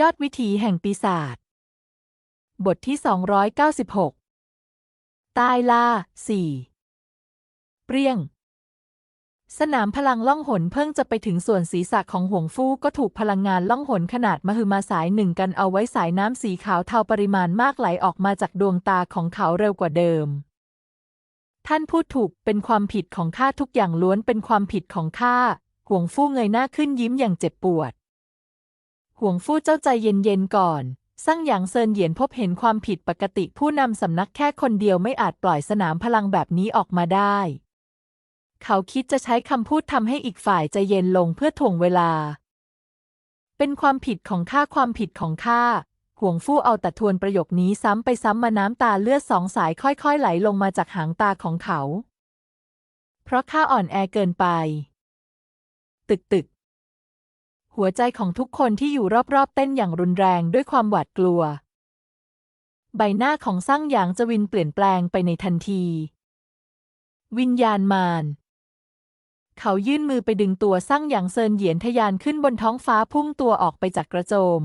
ยอดวิถีแห่งปีศาจ บทที่ 296 ตายลาสี่เปรี้ยง สนามพลังล่องหนเพิ่งจะไปถึงส่วนศีรษะของห่วงฟู่ก็ถูกพลังงานล่องหนขนาดมหึมาสายหนึ่งกันเอาไว้สายน้ำสีขาวเทาปริมาณมากไหลออกมาจากดวงตาของเขาเร็วกว่าเดิม ท่านพูดถูกเป็นความผิดของข้าทุกอย่างล้วนเป็นความผิดของข้าห่วงฟู่เงยหน้าขึ้นยิ้มอย่างเจ็บปวด ห่วงฟู่เจ้าใจเย็นๆก่อนซั่งหยางเซินเหยียนพบเห็นความผิดปกติผู้นำสำนักแค่คนเดียวไม่อาจปล่อยสนามพลังแบบนี้ออกมาได้ เขาคิดจะใช้คำพูดทำให้อีกฝ่ายใจเย็นลงเพื่อถ่วงเวลา เป็นความผิดของข้าความผิดของข้าห่วงฟู่เอาแต่ทวนประโยคนี้ซ้ำไปซ้ำมาน้ำตาเลือดสองสายค่อยๆ ไหลลงมาจากหางตาของเขา เพราะข้าอ่อนแอเกินไป ตึกตึก หัวใจของทุกคนที่อยู่รอบๆ เต้นอย่างรุนแรงด้วยความหวาดกลัว ใบหน้าของซั่งหยางจวินเปลี่ยนแปลงไปในทันที วิญญาณมารเขายื่นมือไปดึงตัวซั่งหยางเซินเหยียนทะยานขึ้นบนท้องฟ้าพุ่งตัวออกไปจากกระโจม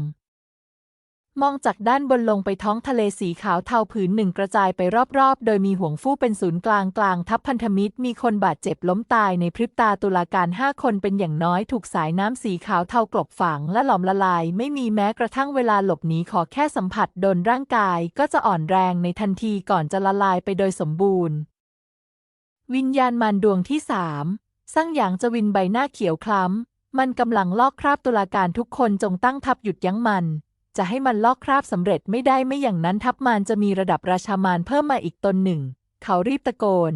มองจากด้านบนลงไปท้องทะเลสีขาวเทาผืนหนึ่งกระจายไปรอบๆ โดยมีห่วงฟู่เป็นศูนย์กลางกลางทัพพันธมิตร มีคนบาดเจ็บล้มตายในพริบตาตุลาการห้าคนเป็นอย่างน้อยถูกสายน้ำสีขาวเทากลบฝังและหลอมละลาย ไม่มีแม้กระทั่งเวลาหลบหนีขอแค่สัมผัสโดนร่างกายก็จะอ่อนแรงในทันทีก่อนจะละลายไปโดยสมบูรณ์ วิญญาณมันดวงที่สามซั่งหยางจวินใบหน้าเขียวคล้ำมันกำลังลอกคราบตุลาการทุกคนจงตั้งทัพหยุดยั้งมัน จะให้มันลอกคราบสำเร็จไม่ได้ไม่อย่างนั้นทัพมารจะมีระดับราชามารเพิ่มมาอีกตนหนึ่ง เขารีบตะโกน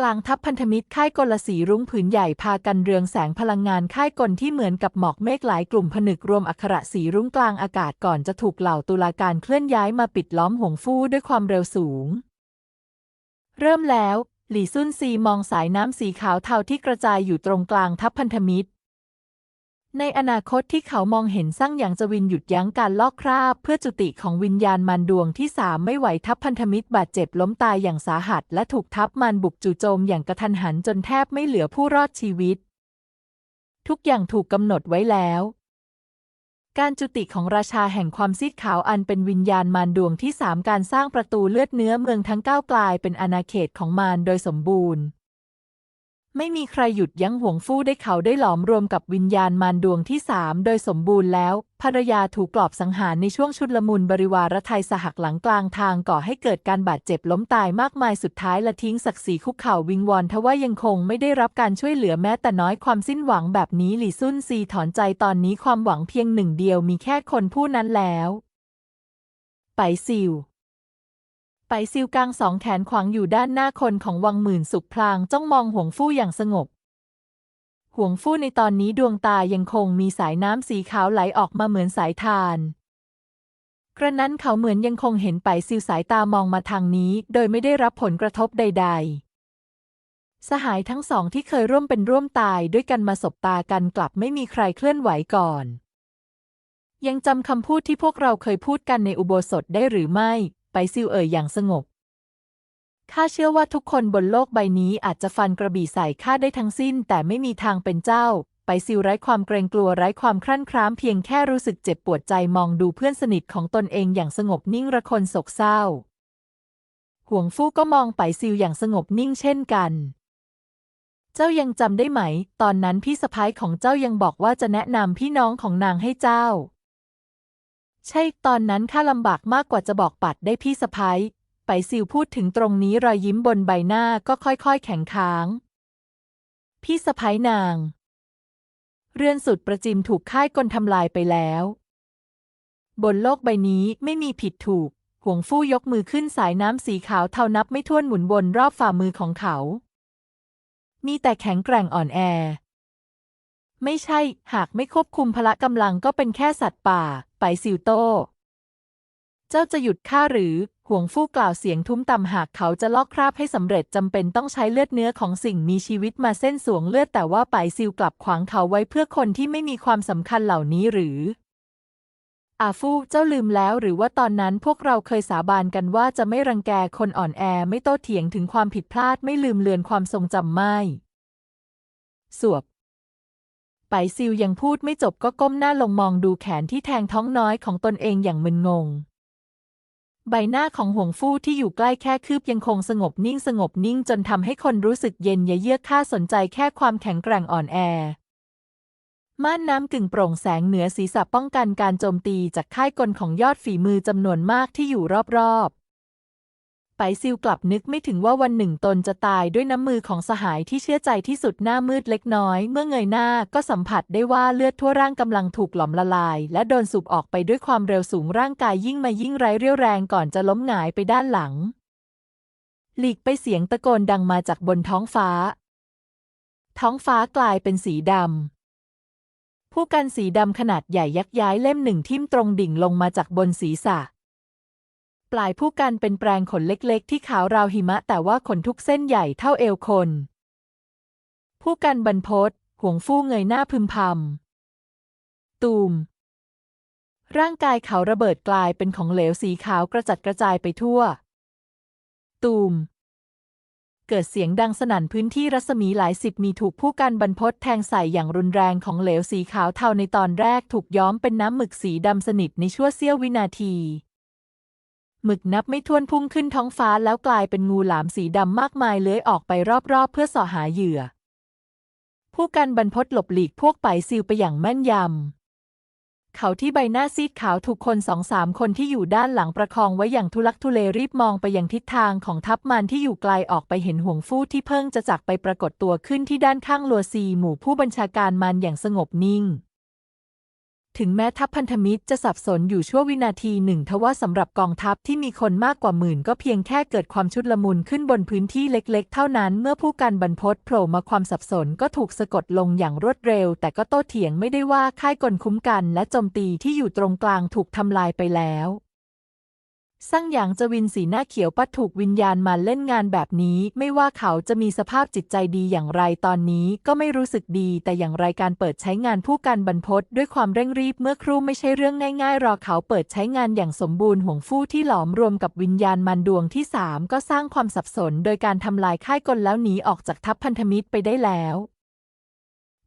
กลางทัพพันธมิตรค่ายกลสีรุ้งผืนใหญ่พากันเรืองแสงพลังงานค่ายกลที่เหมือนกับหมอกเมฆหลายกลุ่มผนึกรวมอักขระสีรุ้งกลางอากาศก่อนจะถูกเหล่าตุลาการเคลื่อนย้ายมาปิดล้อมห่วงฟู่ด้วยความเร็วสูง เริ่มแล้ว หลี่ซุ่นซีมองสายน้ำสีขาวเทาที่กระจายอยู่ตรงกลางทัพพันธมิตร ในอนาคตที่เขามองเห็นสร้างอย่างจวินหยุดยั้งการลอกคราบ เพื่อจุติของวิญญาณมันดวงที่สามไม่ไหวทัพพันธมิตรบาดเจ็บล้มตายอย่างสาหัส และถูกทัพมันบุกจู่โจมอย่างกระทันหันจนแทบไม่เหลือผู้รอดชีวิต ทุกอย่างถูกกำหนดไว้แล้ว การจุติของราชาแห่งความซีดขาวอันเป็นวิญญาณมารดวงที่สามการสร้างประตูเลือดเนื้อเมืองทั้งเก้ากลายเป็นอาณาเขตของมารโดยสมบูรณ์ ไม่มีใครหยุดยั้งห่วงฟู่ได้เขาได้หลอมรวมกับวิญญาณมารดวงที่สามโดยสมบูรณ์แล้ว ภรรยาถูกกลอบสังหารในช่วงชุดละมุนบริวารไทยสหักหลังกลางทางก่อให้เกิดการบาดเจ็บล้มตายมากมายสุดท้ายละทิ้งศักดิ์ศรีคุกเข่าวิงวอนทว่ายังคงไม่ได้รับการช่วยเหลือแม้แต่น้อยความสิ้นหวังแบบนี้หลี่ซุ่นซีถอนใจตอนนี้ความหวังเพียงหนึ่งเดียวมีแค่คนผู้นั้นแล้ว ไปซิว ไปซิวกลางสองแขนขวางอยู่ด้านหน้าคนของวังหมื่นสุขพลางจ้องมองห่วงฟู่อย่างสงบห่วงฟู่ในตอนนี้ดวงตายังคงมีสายน้ำสีขาวไหลออกมาเหมือนสายทานกระนั้นเขาเหมือนยังคงเห็นไปซิวสายตามองมาทางนี้ โดยไม่ได้รับผลกระทบใด ๆ สหายทั้งสองที่เคยร่วมเป็นร่วมตายด้วยกันมาสบตากันกลับไม่มีใครเคลื่อนไหวก่อน ยังจำคำพูดที่พวกเราเคยพูดกันในอุโบสถได้หรือไม่ ไปซิวเอ่ยอย่างสงบ ข้าเชื่อว่าทุกคนบนโลกใบนี้อาจจะฟันกระบี่ใส่ข้าได้ทั้งสิ้น แต่ไม่มีทางเป็นเจ้า ไปซิวไร้ความเกรงกลัวไร้ความครั่นคร้ามเพียงแค่รู้สึกเจ็บปวดใจมองดูเพื่อนสนิทของตนเองอย่างสงบนิ่งระคนโศกเศร้า ห่วงฟู่ก็มองไปซิวอย่างสงบนิ่งเช่นกันเจ้ายังจำได้ไหม ตอนนั้นพี่สะพ้ายของเจ้ายังบอกว่าจะแนะนำพี่น้องของนางให้เจ้า ใช่ตอนนั้นข้าลำบากมากกว่าจะบอกปัดได้พี่สะพ้ายไปซิวพูดถึงตรงนี้รอยยิ้มบนใบหน้าก็ค่อยๆ แข็งค้าง พี่สะพ้ายนาง เรือนสุดประจิมถูกค่ายกลทำลายไปแล้ว บนโลกใบนี้ไม่มีผิดถูก ห่วงฟู่ยกมือขึ้นสายน้ำสีขาวเท่านับไม่ถ้วนหมุนวนรอบฝ่ามือของเขา มีแต่แข็งแกร่งอ่อนแอ ไม่ใช่ หากไม่ควบคุมพละกำลังก็เป็นแค่สัตว์ป่า ไปซิวโตเจ้าจะหยุดข้าหรือ ห่วงฟู่กล่าวเสียงทุ้มต่ำหากเขาจะลอกคราบให้สำเร็จจำเป็นต้องใช้เลือดเนื้อของสิ่งมีชีวิตมาเส้นสวงเลือดแต่ว่าไปซิวกลับขวางเขาไว้เพื่อคนที่ไม่มีความสำคัญเหล่านี้หรืออาฟู่เจ้าลืมแล้วหรือว่าตอนนั้นพวกเราเคยสาบานกันว่าจะไม่รังแกคนอ่อนแอไม่โต้เถียงถึงความผิดพลาดไม่ลืมเลือนความทรงจำไม่ สวบ ไปซิวยังพูดไม่จบก็ก้มหน้าลงมองดูแขนที่แทงท้องน้อยของตนเองอย่างมึนงง ใบหน้าของห่วงฟู่ที่อยู่ใกล้แค่คืบยังคงสงบนิ่งสงบนิ่งจนทำให้คนรู้สึกเย็นยะเยือกข้าสนใจแค่ความแข็งแกร่งอ่อนแอ ม่านน้ำกึ่งโปร่งแสงเหนือศีรษะป้องกันการโจมตีจากค่ายกลของยอดฝีมือจำนวนมากที่อยู่รอบๆ ไปซิลกลับนึกไม่ถึงว่าวันหนึ่งตนจะตายด้วยน้ำมือของสหายที่เชื่อใจที่สุดหน้ามืดเล็กน้อย เมื่อเงยหน้าก็สัมผัสได้ว่าเลือดทั่วร่างกำลังถูกหลอมละลาย และโดนสูบออกไปด้วยความเร็วสูงร่างกายยิ่งมายิ่งไร้เรี่ยวแรงก่อนจะล้มหงายไปด้านหลัง หลีกไปเสียงตะโกนดังมาจากบนท้องฟ้า ท้องฟ้ากลายเป็นสีดำผู้กันสีดำขนาดใหญ่ยักย้ายเล่มหนึ่งทิ่มตรงดิ่งลงมาจากบนศีรษะ ปลายผู้กันเป็นแปรงขนเล็กๆ ที่ขาวราวหิมะ แต่ว่าขนทุกเส้นใหญ่เท่าเอวคน ผู้กันบรรพตห่วงฟู่เงยหน้าพึมพำ ตูม ร่างกายเขาระเบิดกลายเป็นของเหลวสีขาวกระจัดกระจายไปทั่ว ตูม เกิดเสียงดังสนั่นพื้นที่รัศมีหลายสิบมีถูกผู้กันบรรพตแทงใส่อย่างรุนแรงของเหลวสีขาวเทาในตอนแรกถูกย้อมเป็นน้ำหมึกสีดำสนิทในชั่วเสี้ยววินาที หมึกนับไม่ถ้วนพุ่งขึ้นท้องฟ้าแล้วกลายเป็นงูหลามสีดำมากมายเลื้อยออกไปรอบๆ เพื่อสาะหาเหยื่อ ผู้กันบรรพตหลบหลีกพวกไปซิลไปอย่างแม่นยำ เขาที่ใบหน้าซีดขาวถูกคนสองสามคนที่อยู่ด้านหลังประคองไว้อย่างทุลักทุเลรีบมองไปยังทิศทางของทัพมันที่อยู่ไกลออกไปเห็นห่วงฟู่ที่เพิ่งจะจากไปปรากฏตัวขึ้นที่ด้านข้างลัวซีหมู่ผู้บัญชาการมันอย่างสงบนิ่ง ถึงแม้ทัพพันธมิตรจะสับสนอยู่ชั่ววินาทีหนึ่งทว่าสำหรับกองทัพที่มีคนมากกว่าหมื่นก็เพียงแค่เกิดความชุดละมุนขึ้นบนพื้นที่เล็กๆ เท่านั้น เมื่อผู้การบรรพตโผล่มาความสับสนก็ถูกสะกดลงอย่างรวดเร็ว แต่ก็โต้เถียงไม่ได้ว่าค่ายกลคุ้มกัน และโจมตีที่อยู่ตรงกลางถูกทำลายไปแล้ว ซั่งหยางจวินสีหน้าเขียวปัดถูกวิญญาณมาเล่นงานแบบนี้ ไม่ว่าเขาจะมีสภาพจิตใจดีอย่างไรตอนนี้ก็ไม่รู้สึกดี แต่อย่างไรการเปิดใช้งานผู้การบรรพตด้วยความเร่งรีบเมื่อครู่ไม่ใช่เรื่องง่ายๆ รอเขาเปิดใช้งานอย่างสมบูรณ์ห่วงฟู่ที่หลอมรวมกับวิญญาณมันดวงที่สามก็สร้างความสับสน โดยการทำลายค่ายกลแล้วหนีออกจากทัพพันธมิตรไปได้แล้ว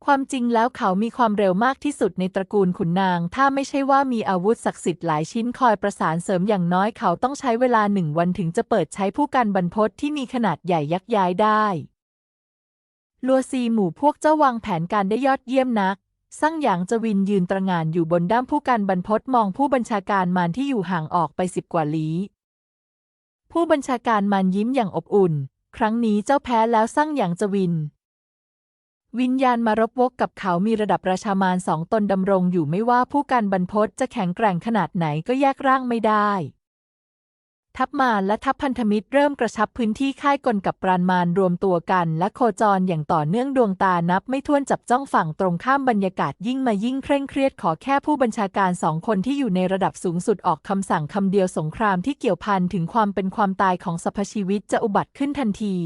ความจริงแล้วเขามีความเร็วมากที่สุดในตระกูลขุนนาง ถ้าไม่ใช่ว่ามีอาวุธศักดิ์สิทธิ์หลายชิ้นคอยประสานเสริมอย่างน้อยเขาต้องใช้เวลาหนึ่งวันถึงจะเปิดใช้ผู้กันบรรพตที่มีขนาดใหญ่ยักย้ายได้ลัวซีหมู่พวกเจ้าวางแผนการได้ยอดเยี่ยมนักซั่งหยางจวินยืนตระงานอยู่บนด้ามผู้กันบรรพตมองผู้บัญชาการมารที่อยู่ห่างออกไปสิบกว่าลี้ผู้บัญชาการมารยิ้มอย่างอบอุ่น ครั้งนี้เจ้าแพ้แล้วซั่งหยางจวิน วิญญาณมารบวกกับเขามีระดับราชามารสองตนดำรงอยู่ไม่ว่าผู้การบรรพตจะแข็งแกร่งขนาดไหนก็แยกร่างไม่ได้ ทัพมารและทัพพันธมิตรเริ่มกระชับพื้นที่ค่ายกลกับปราณมารรวมตัวกันและโคจรอย่างต่อเนื่องดวงตานับไม่ถ้วนจับจ้องฝั่งตรงข้ามบรรยากาศยิ่งมายิ่งเคร่งเครียดขอแค่ผู้บัญชาการสองคนที่อยู่ในระดับสูงสุดออกคำสั่งคำเดียวสงครามที่เกี่ยวพันถึงความเป็นความตายของสรรพชีวิตจะอุบัติขึ้นทันที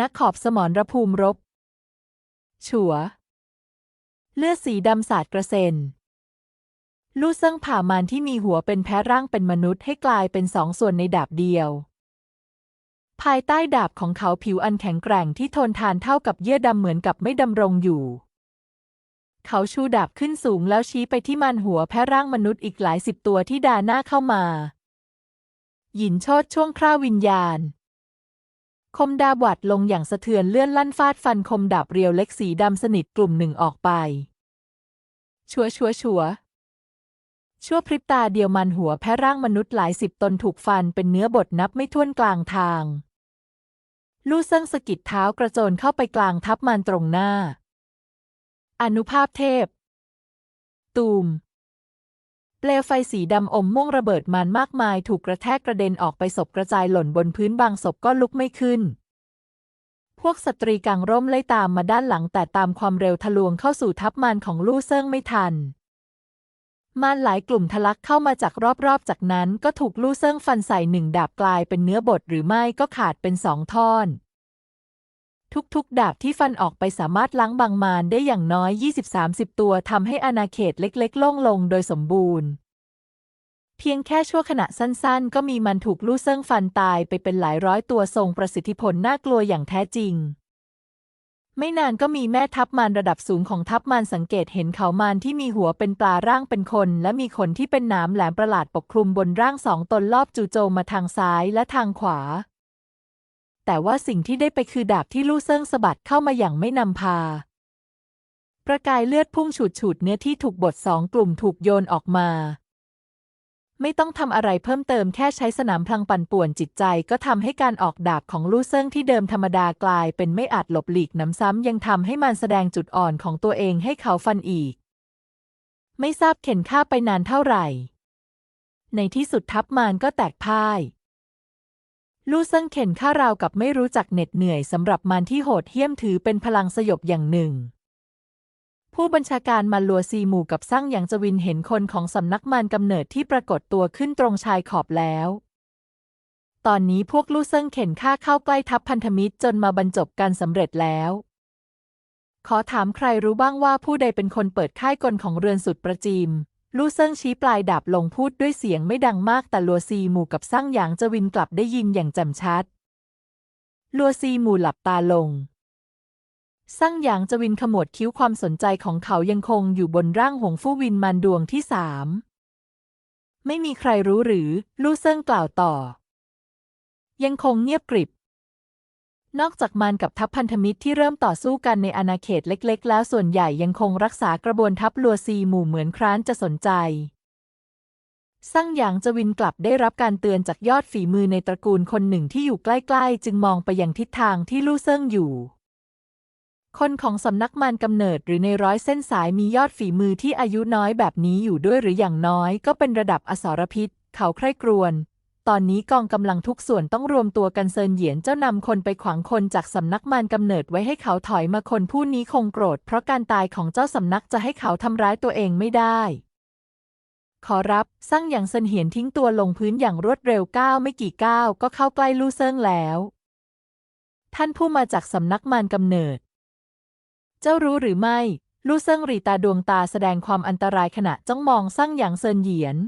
นักขอบสมรภูมิรบ ฉัว เลือดสีดำสาดกระเซ็น ลู่เซิ่งผ่ามารที่มีหัวเป็นแพ้ร่างเป็นมนุษย์ให้กลายเป็นสองส่วนในดาบเดียว ภายใต้ดาบของเขาผิวอันแข็งแกร่งที่ทนทานเท่ากับเยื่อดำเหมือนกับไม่ดำรงอยู่ เขาชูดาบขึ้นสูงแล้วชี้ไปที่มันหัวแพ้ร่างมนุษย์อีกหลายสิบตัวที่ด่าหน้าเข้ามา หยินโชดช่วงคร่าวิญญาณ คมดาบหวัดลงอย่างสะเทือนเลื่อนลั่นฟาดฟันคมดาบเรียวเล็กสีดำสนิทกลุ่มหนึ่งออกไป ชัวชัวชัวชั่วพริบตาเดียวมันหัวแพ้ร่างมนุษย์หลายสิบตนถูกฟันเป็นเนื้อบดนับไม่ถ้วนกลางทาง ลู่เซิงสะกิดเท้ากระโจนเข้าไปกลางทับมันตรงหน้า อนุภาพเทพ ตูม เปลวไฟสีดำอมม่วงระเบิดมันมากมายถูกกระแทกกระเด็นออกไปศพกระจายหล่นบนพื้นบางศพก็ลุกไม่ขึ้น พวกสตรีกางร่มไล่ตามมาด้านหลังแต่ตามความเร็วทะลวงเข้าสู่ทับมันของลู่เซิงไม่ทันมารหลายกลุ่มทะลักเข้ามาจากรอบๆ จากนั้นก็ถูกลู่เซิงฟันใส่หนึ่งดาบกลายเป็นเนื้อบดหรือไม่ก็ขาดเป็นสองท่อน ทุกๆ ดาบที่ฟันออกไปสามารถล้างบางมารได้อย่างน้อย 20-30 ตัวทำให้อาณาเขตเล็กๆ โล่งลงโดยสมบูรณ์ เพียงแค่ชั่วขณะสั้นๆ ก็มีมันถูกลู่เซิงฟันตายไปเป็นหลายร้อยตัวทรงประสิทธิผลน่ากลัวอย่างแท้จริง ไม่นานก็มีแม่ทัพมารระดับสูงของทัพมารสังเกตเห็นเขามารที่มีหัวเป็นปลาร่างเป็นคน และมีขนที่เป็นหนามแหลมประหลาดปกคลุมบนร่างสองตนรอบจู่โจมมาทางซ้ายและทางขวา แต่ว่าสิ่งที่ได้ไปคือดาบที่ลู่เซิงสะบัดเข้ามาอย่างไม่นำพา ประกายเลือดพุ่งฉูดฉูดเนื้อที่ถูกบดสองกลุ่มถูกโยนออกมา ไม่ต้องทำอะไรเพิ่มเติมแค่ใช้สนามพลังปั่นป่วนจิตใจ ก็ทำให้การออกดาบของลู่เซิงที่เดิมธรรมดากลายเป็นไม่อาจหลบหลีกน้ำซ้ำยังทำให้มันแสดงจุดอ่อนของตัวเองให้เขาฟันอีก ไม่ทราบเข็นฆ่าไปนานเท่าไหร่ ในที่สุดทัพมารก็แตกพ่าย ลู่เซิงเข็นฆ่าราวกับไม่รู้จักเหน็ดเหนื่อยสำหรับมันที่โหดเหี้ยมถือเป็นพลังสยบอย่างหนึ่ง ผู้บัญชาการมาลัวซีหมู่กับซั่งหยางจวินเห็นคนของสำนักมารกำเนิดที่ปรากฏตัวขึ้นตรงชายขอบแล้ว ตอนนี้พวกลู่เซิงเข็นฆ่าเข้าใกล้ทัพพันธมิตรจนมาบรรจบกันสำเร็จแล้ว ขอถามใครรู้บ้างว่าผู้ใดเป็นคนเปิดค่ายกลของเรือนสุดประจีม ลู่เซิงชี้ปลายดาบลงพูดด้วยเสียงไม่ดังมากแต่ลัวซีหมู่กับซั่งหยางจวินกลับได้ยินอย่างแจ่มชัด ลัวซีหมู่หลับตาลงซั่งหยางจวินขมวดคิ้วความสนใจของเขายังคงอยู่บนร่างหงฟู่วินมานดวงที่สามไม่มีใครรู้หรือ ลู่เซิงกล่าวต่อ ยังคงเงียบกริบ นอกจากมันกับทัพพันธมิตรที่เริ่มต่อสู้กันในอาณาเขตเล็กๆ แล้วส่วนใหญ่ยังคงรักษากระบวนทัพลัวซีหมู่เหมือนคร้านจะสนใจซั่งหยางจวินกลับได้รับการเตือนจากยอดฝีมือในตระกูลคนหนึ่งที่อยู่ใกล้ๆ จึงมองไปยังทิศทางที่ลู่เซิงอยู่ คนของสำนักมันกำเนิดหรือในร้อยเส้นสายมียอดฝีมือที่อายุน้อยแบบนี้อยู่ด้วยหรืออย่างน้อยก็เป็นระดับอสรพิษ เขาใคร่ครวญ ตอนนี้กองกำลังทุกส่วนต้องรวมตัวกันเซินเหยียนเจ้านำคนไปขวางคนจากสำนักมารกำเนิดไว้ให้เขาถอยมาคนผู้นี้คงโกรธ เพราะการตายของเจ้าสำนักจะให้เขาทำร้ายตัวเองไม่ได้ ขอรับซั่งอย่างเซินเหียนทิ้งตัวลงพื้นอย่างรวดเร็วก้าวไม่กี่ก้าวก็เข้าใกล้ลู่เซิงแล้ว ท่านผู้มาจากสำนักมารกำเนิด เจ้ารู้หรือไม่ลู่เซิงรีตาดวงตาแสดงความอันตรายขณะจ้องมองซั่งอย่างเซินเหยียน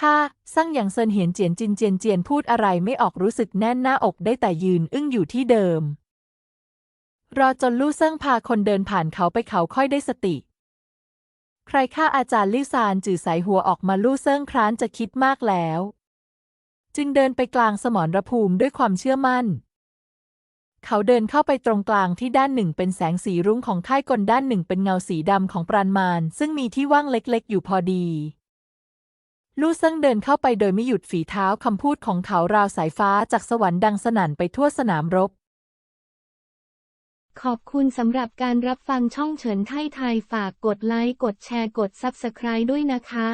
ข้าซั่งอย่างเซินเหียนเจียนจินเจียนเจียนพูดอะไรไม่ออกรู้สึกแน่นหน้าอกได้แต่ยืนอึ้งอยู่ที่เดิม รอจนลู่เซิงพาคนเดินผ่านเขาไปเขาค่อยได้สติ ใครฆ่าอาจารย์ลี่ซานจือสายหัวออกมาลู่เซิงคร้านจะคิดมากแล้ว จึงเดินไปกลางสมรภูมิด้วยความเชื่อมั่น เขาเดินเข้าไปตรงกลางที่ด้านหนึ่งเป็นแสงสีรุ้งของค่ายกลด้านหนึ่งเป็นเงาสีดำของปราณมารซึ่งมีที่ว่างเล็กๆ อยู่พอดี ลู่เซิงเดินเข้าไปโดยไม่หยุดฝีเท้าคำพูดของเขาราวสายฟ้าจากสวรรค์ดังสนั่นไปทั่วสนามรบ ขอบคุณสำหรับการรับฟังช่องเฉินไทยไทยฝากกดไลค์ กดแชร์ กด Subscribe ด้วยนะคะ